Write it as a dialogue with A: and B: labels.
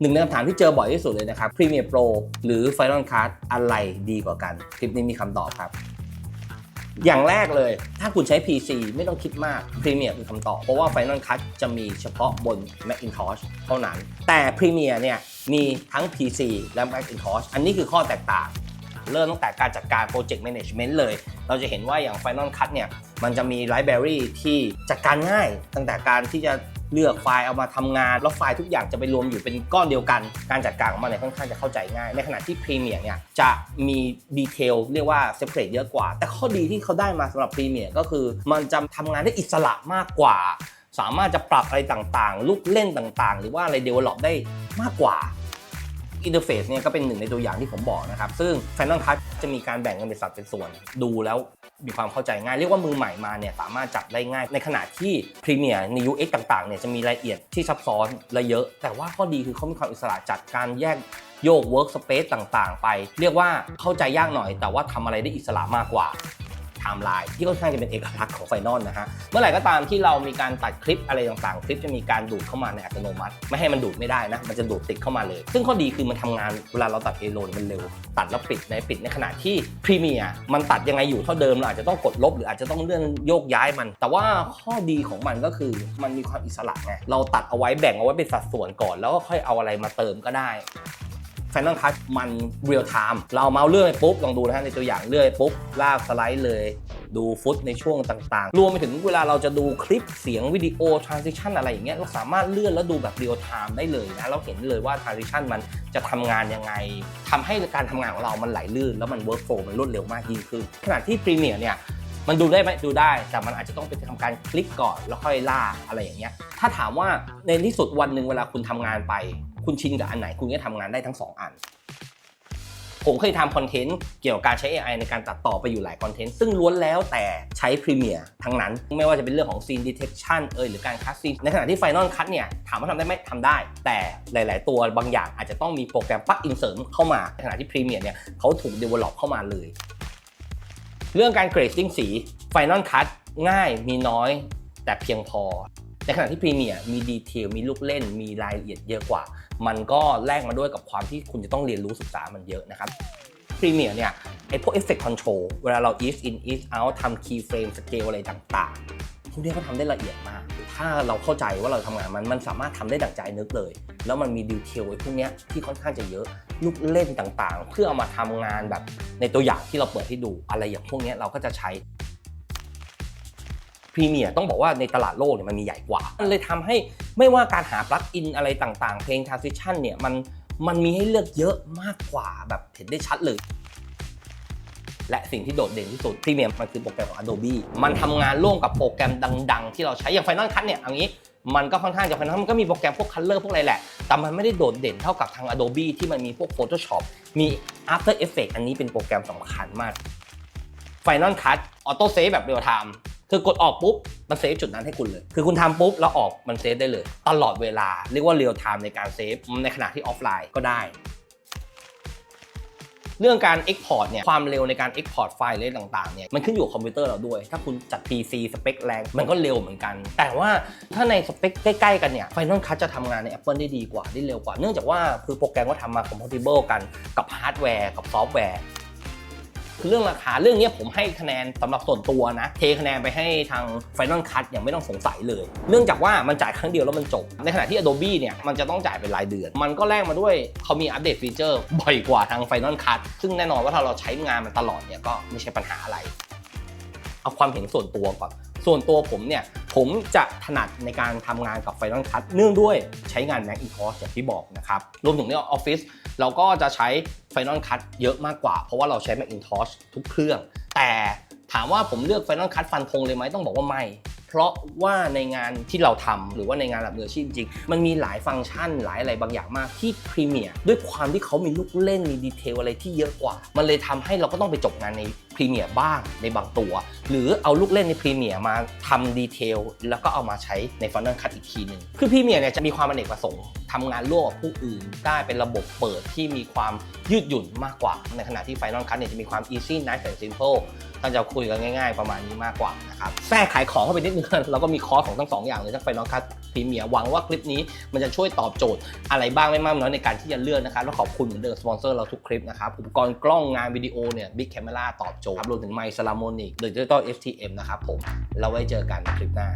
A: หนึ่งในคำถามที่เจอบ่อยที่สุดเลยนะครับ Premiere Pro หรือ Final Cut อะไรดีกว่ากัน คลิปนี้มีคำตอบครับ อย่างแรกเลย ถ้าคุณใช้ PC ไม่ต้องคิดมาก Premiere คือคำตอบ เพราะว่า Final Cut จะมีเฉพาะบน Macintosh เท่านั้น แต่ Premiere เนี่ยมีทั้ง PC และ Macintosh อันนี้คือข้อแตกต่าง เริ่มตั้งแต่การจัดการ Project Management เลย เราจะเห็นว่าอย่าง Final Cut เนี่ยมันจะมี Library ที่จัดการง่าย ตั้งแต่การที่จะ เลือกไฟล์เอามาทำงาน แล้วไฟล์ทุกอย่างจะไปรวมอยู่เป็นก้อนเดียวกัน การจัดการของมันเนี่ยค่อนข้างจะเข้าใจง่าย ในขณะที่พรีเมียร์เนี่ยจะมีดีเทลเรียกว่าเซปเรตเยอะกว่า แต่ข้อดีที่เขาได้มาสำหรับพรีเมียร์ก็คือ มันจะทำงานได้อิสระมากกว่า สามารถจะปรับอะไรต่างๆ ลูกเล่นต่างๆ หรือว่าอะไรเดเวลลอปได้มากกว่า อินเทอร์เฟซเนี่ยก็เป็นหนึ่งในตัวอย่างที่ผมบอกนะครับ ซึ่ง Final Cut จะมีการแบ่งกันเป็นสัดเป็นส่วน ดูแล้วมีความเข้าใจง่าย เรียกว่ามือใหม่มาเนี่ยสามารถจับได้ง่าย ในขณะที่ Premiere ใน UX ต่างๆเนี่ยจะมีรายละเอียดที่ซับซ้อนและเยอะ แต่ว่าข้อดีคือเขามีความอิสระจัดการแยกโยก Workspace ต่างๆ ไป เรียกว่าเข้าใจยากหน่อย แต่ว่าทำอะไรได้อิสระมากกว่า ไทม์ไลน์ที่ค่อนข้างจะเป็นเอกลักษณ์ของไฟนอลนะฮะ เมื่อไหร่ก็ตามที่เรามีการตัดคลิปอะไรต่างๆ คลิปจะมีการดูดเข้ามาในอัตโนมัติ ไม่ให้มันดูดไม่ได้นะ มันจะดูดติดเข้ามาเลย ซึ่งข้อดีคือมันทำงานเวลาเราตัดเอโลนมันเร็ว ตัดแล้วปิดในปิดในขณะที่พรีเมียร์มันตัดยังไงอยู่เท่าเดิมเราอาจจะต้องกดลบหรืออาจจะต้องเลื่อนโยกย้ายมัน แต่ว่าข้อดีของมันก็คือมันมีความอิสระไงเราตัดเอาไว้แบ่งเอาไว้เป็นสัดส่วนก่อน แล้วก็ค่อยเอาอะไรมาเติมก็ได้ Final Cut มันเรียลไทม์เราเมาส์เลื่อนไปปุ๊บลองดูนะฮะในตัวอย่างเลื่อนไปปุ๊บลากสไลด์เลย ดูฟุตในช่วงต่างๆ รวมไปถึงเวลาเราจะดูคลิปเสียงวิดีโอ transition อะไรอย่างเงี้ยเราสามารถเลื่อนแล้วดูแบบเรียลไทม์ได้เลยนะเราเห็นเลยว่า transition มันจะทำงานยังไงทำให้การทำงานของเรามันไหลลื่น แล้วมัน work flow มันรวดเร็วมากยิ่งขึ้นขณะที่ Premiere เนี่ยมันดูได้ไหมดูได้ แต่มันอาจจะต้องไปทำการคลิกก่อนแล้วค่อยล่ากอะไรอย่างเงี้ยถ้าถามว่าในที่สุดวันหนึ่งเวลาคุณทำงานไป คุณชินกับอันไหนคุณก็ทำงานได้ทั้งสองอัน ผมเคยทำคอนเทนต์เกี่ยวกับการใช้ AI ในการตัดต่อไปอยู่หลายคอนเทนต์ซึ่งล้วนแล้วแต่ใช้ Premiere ทั้งนั้น ไม่ว่าจะเป็นเรื่องของ Scene Detection เอยหรือการคัดซีนในขณะที่ Final Cut เนี่ยถามว่าทำได้ไหมทำได้ แต่หลาย ๆ ตัวบางอย่างอาจจะต้องมีโปรแกรมปลั๊กอินเสริมเข้ามาในขณะที่ Premiere เนี่ยเขาถูก develop เข้ามาเลย เรื่องการเกรดดิ้งสี Final Cut ง่ายมีน้อย แต่เพียงพอ ในขณะที่พรีเมียร์มีดีเทลมีลูกเล่น มีรายละเอียดเยอะกว่า มันก็แลกมาด้วยกับความที่คุณจะต้องเรียนรู้ศึกษามันเยอะนะครับพรีเมียร์เนี่ยไอพวกเอฟเฟกต์คอนโทรลเวลาเรา ease in ease out ทำ key frame scale อะไรต่างๆพวกนี้เขาทำได้ละเอียดมาก ถ้าเราเข้าใจว่าเราทำงานมันมันสามารถทำได้ดั่งใจนึกเลย แล้วมันมีดีเทลไอ้พวกนี้ที่ค่อนข้างจะเยอะลูกเล่นต่างๆ เพื่อเอามาทำงานแบบในตัวอย่างที่เราเปิดให้ดูอะไรอย่างพวกนี้เราก็จะใช้ พรีเมียร์ต้องบอกว่าในตลาดโลกเนี่ยมันมีใหญ่กว่า มันเลยทำให้ไม่ว่าการหาปลั๊กอินอะไรต่างๆ เพลง transition เนี่ยมันมันมีให้เลือกเยอะมากกว่าแบบเห็นได้ชัดเลย และสิ่งที่โดดเด่นที่สุดพรีเมียร์มันคือโปรแกรมของ Adobe มันทำงานร่วมกับโปรแกรมดัง ๆ ที่เราใช้อย่าง Final Cut เนี่ยเอันนี้มันก็ค่อนข้างจะ Final Cut มันก็มีโปรแกรมพวก Color พวกอะไรแหละ แต่มันไม่ได้โดดเด่นเท่ากับทาง Adobe ที่มันมีพวก Photoshop มี After Effects อันนี้เป็นโปรแกรมสำคัญมาก Final Cut Auto Save แบบ Real Time คือกดออกปุ๊บ มันเซฟจุดนั้นให้คุณเลย คือคุณทำปุ๊บ แล้วออกมันเซฟได้เลย ตลอดเวลา เรียกว่า Real Time ในการเซฟในขณะที่ออฟไลน์ก็ได้ เรื่องการ Export เนี่ย ความเร็วในการ Export ไฟล์อะไรต่างๆ เนี่ย มันขึ้นอยู่กับคอมพิวเตอร์เราด้วย ถ้าคุณจัด PC สเปคแรง มันก็เร็วเหมือนกัน แต่ว่าถ้าในสเปคใกล้ ๆ กันเนี่ย Final Cut จะทำงานใน Apple ได้ดีกว่า ได้เร็วกว่า เนื่องจากว่าคือโปรแกรมก็ทำมา compatible กันกับฮาร์ดแวร์กับซอฟต์แวร์ คือเรื่องราคาเรื่องนี้ผมให้คะแนนสำหรับส่วนตัวนะ เทคะแนนไปให้ทาง Final Cut อย่างไม่ต้องสงสัยเลย เนื่องจากว่ามันจ่ายครั้งเดียวแล้วมันจบ ในขณะที่ Adobe เนี่ยมันจะต้องจ่ายเป็นรายเดือน มันก็แลกมาด้วยเขามีอัปเดตฟีเจอร์บ่อยกว่าทาง Final Cut ซึ่งแน่นอนว่าถ้าเราใช้งานมันตลอดเนี่ยก็ไม่ใช่ปัญหาอะไร เอาความเห็นส่วนตัวก่อน ส่วนตัวผมเนี่ยผมจะถนัดในการทำงานกับ Final Cut เนื่องด้วยใช้งาน Macintosh อย่างที่บอกนะครับ รวมถึงในออฟฟิศเราก็จะใช้ Final Cut เยอะมากกว่า เพราะว่าเราใช้ Macintosh ทุกเครื่อง แต่ถามว่าผมเลือก Final Cut ฟันธงเลยไหมต้องบอกว่าไม่ เพราะว่าในงานที่เราทำหรือว่าในงานระดับมืออาชีพจริง มันมีหลายฟังก์ชันหลายอะไรบางอย่างมากที่ Premiere ด้วยความที่เขามีลูกเล่นมีดีเทลอะไรที่เยอะกว่า มันเลยทำให้เราก็ต้องไปจบงานใน พรีเมียร์บ้างในบางตัว หรือเอาลูกเล่นในพรีเมียร์มาทำดีเทลแล้วก็เอามาใช้ในฟอนเดอร์คัตอีกทีหนึ่งคือพรีเมียร์เนี่ยจะมีความอเนกประสงค์ทำงานร่วมกับผู้อื่นได้เป็นระบบเปิดที่มีความยืดหยุ่นมากกว่า ในขณะที่ Final คัตเนี่ยจะมีความ easy nice and simple ท่านจะคุยกันง่าย ๆ ประมาณนี้มากกว่านะครับแทรกขายของเข้าไปนิดนึงแล้วก็มีคอร์สของทั้งสองอย่างเลยทั้งไฟนอลคัสพรีเมียร์หวังว่าคลิปนี้มันจะช่วยตอบโจทย์อะไรบ้างไม่มากน้อยในการที่จะเลือกนะครับแล้วขอบคุณเหมือนเดิมสปอนเซอร์เราทุกคลิปนะครับอุปกรณ์กล้องงานวิดีโอเนี่ยบิ๊กแคมเมราตอบจครับรวมถึงไมซ์ซาลามอนิกหรือดิจิตอล FTM นะครับผมเราไว้เจอกันคลิปหน้า